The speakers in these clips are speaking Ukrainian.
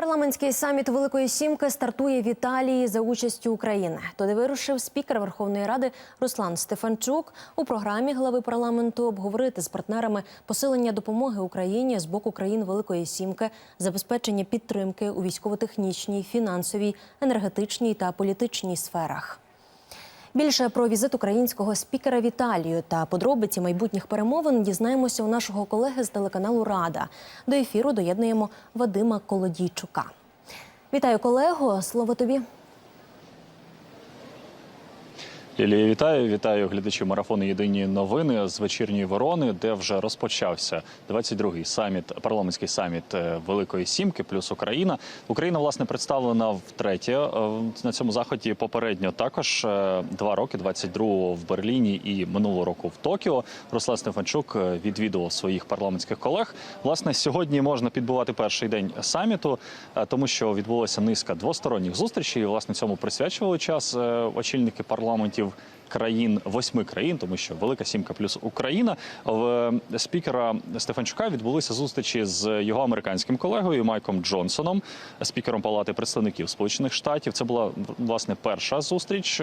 Парламентський саміт Великої Сімки стартує в Італії за участю України. Туди вирушив спікер Верховної Ради Руслан Стефанчук у програмі глави парламенту обговорити з партнерами посилення допомоги Україні з боку країн Великої Сімки, забезпечення підтримки у військово-технічній, фінансовій, енергетичній та політичній сферах. Більше про візит українського спікера в Італію та подробиці майбутніх перемовин дізнаємося у нашого колеги з телеканалу Рада. До ефіру доєднуємо Вадима Колодійчука. Вітаю колего. Слово тобі. Лілія, вітаю, вітаю глядачів марафону Єдині новини з вечірньої ворони, де вже розпочався 22-й саміт, парламентський саміт е, Великої Сімки плюс Україна. Україна власне представлена втретє е, на цьому заході. Попередньо також е, два роки, 22-го в Берліні і минулого року в Токіо. Руслан Стефанчук відвідував своїх парламентських колег. Власне, сьогодні можна підбувати перший день саміту, тому що відбулася низка двосторонніх зустрічей. Власне, цьому присвячували час очільники парламентів країн восьми країн, тому що Велика Сімка плюс Україна в е, спікера Стефанчука відбулися зустрічі з його американським колегою Майком Джонсоном, спікером Палати представників Сполучених Штатів. Це була власне перша зустріч.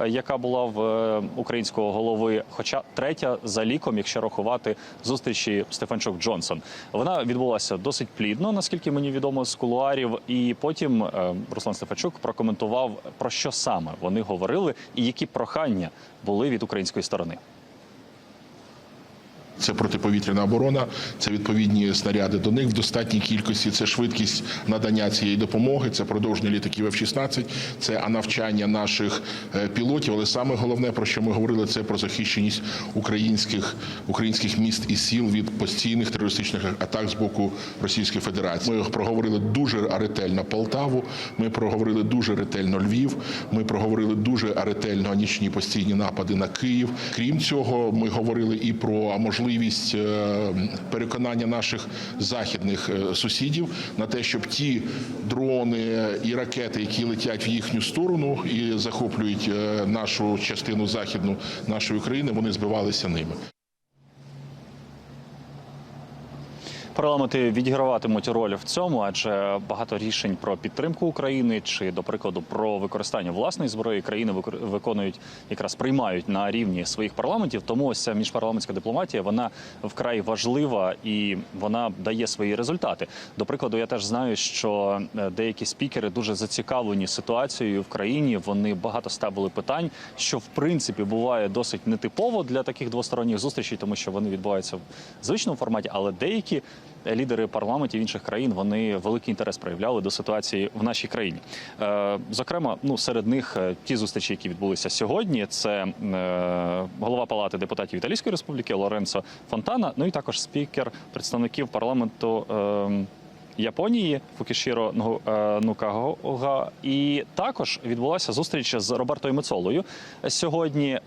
Е, Яка була в е, українського голови, хоча третя за ліком, якщо рахувати зустрічі Стефанчук Джонсон, вона відбулася досить плідно, наскільки мені відомо з кулуарів. І потім е, Руслан Стефанчук прокоментував про що саме вони говорили і які прохання були від української сторони. Це протиповітряна оборона, це відповідні снаряди до них в достатній кількості. Це швидкість надання цієї допомоги, це продовження літаків F-16, це навчання наших е, пілотів. Але саме головне, про що ми говорили, це про захищеність українських українських міст і сіл від постійних терористичних атак з боку Російської Федерації. Ми проговорили дуже ретельно Полтаву. Ми проговорили дуже ретельно Львів. Ми проговорили дуже ретельно нічні постійні напади на Київ. Крім цього, ми говорили і про можливість е, переконання наших західних е, сусідів на те, щоб ті дрони і ракети, які летять в їхню сторону і захоплюють е, нашу частину західну нашої України, вони збивалися ними. Парламенти відіграватимуть роль в цьому, адже багато рішень про підтримку України чи, до прикладу, про використання власної зброї країни виконують якраз приймають на рівні своїх парламентів. Тому ось ця міжпарламентська дипломатія вона вкрай важлива і вона дає свої результати. До прикладу, я теж знаю, що е, деякі спікери дуже зацікавлені ситуацією в країні. Вони багато ставили питань, що в принципі буває досить нетипово для таких двосторонніх зустрічей, тому що вони відбуваються в звичному форматі, але деякі лідери парламентів інших країн вони великий інтерес проявляли до ситуації в нашій країні. Е, зокрема, ну серед них е, ті зустрічі, які відбулися сьогодні, це е, голова палати депутатів Італійської республіки Лоренцо Фонтана. Ну і також спікер представників парламенту. Японії Фукішіро е, Нукагога. І також відбулася зустріч з Робертою Мецолою. Сьогодні е,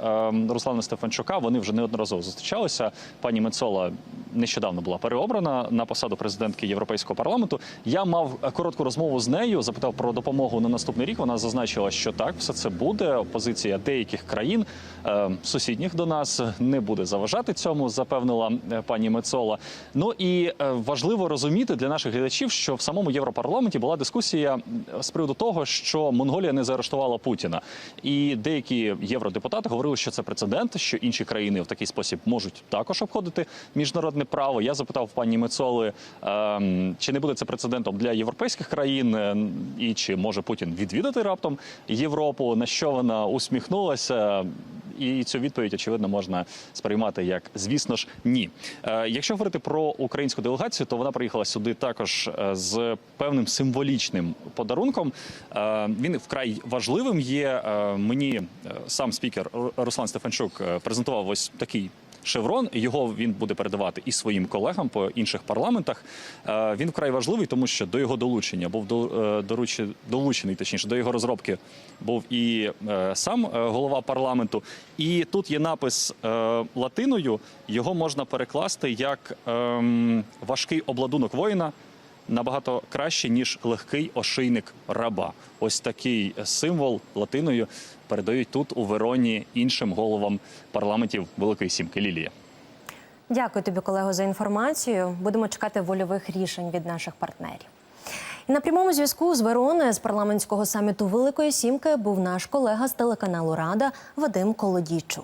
Руслана Стефанчука вони вже неодноразово зустрічалися. Пані Мецола нещодавно була переобрана на посаду президентки Європейського парламенту. Я мав коротку розмову з нею, запитав про допомогу на наступний рік. Вона зазначила, що так, все це буде. Позиція деяких країн е, сусідніх до нас не буде заважати цьому, запевнила е, пані Мецола. Ну і е, важливо розуміти для наших глядачів, що в самому Європарламенті була дискусія з приводу того, що Монголія не заарештувала Путіна, і деякі євродепутати говорили, що це прецедент, що інші країни в такий спосіб можуть також обходити міжнародне право. Я запитав пані Мецоли, ем, чи не буде це прецедентом для європейських країн, е, і чи може Путін відвідати раптом Європу? На що вона усміхнулася? І цю відповідь очевидно можна сприймати як звісно ж ні. Е, якщо говорити про українську делегацію, то вона приїхала сюди також е, з певним символічним подарунком. Е, він вкрай важливим є. Мені сам спікер Руслан Стефанчук презентував ось такий. Шеврон його він буде передавати і своїм колегам по інших парламентах. Е, Він вкрай важливий, тому що до його долучення був е, долучений, точніше, до його розробки був і е, сам голова парламенту. І тут є напис латиною. Його можна перекласти як ем, важкий обладунок воїна. Набагато краще ніж легкий ошийник раба. Ось такий символ латиною передають тут у Вероні іншим головам парламентів Великої Сімки. Лілія. Дякую тобі, колего, за інформацію. Будемо чекати вольових рішень від наших партнерів. На прямому зв'язку з Верони з парламентського саміту Великої Сімки був наш колега з телеканалу Рада Вадим Колодійчук.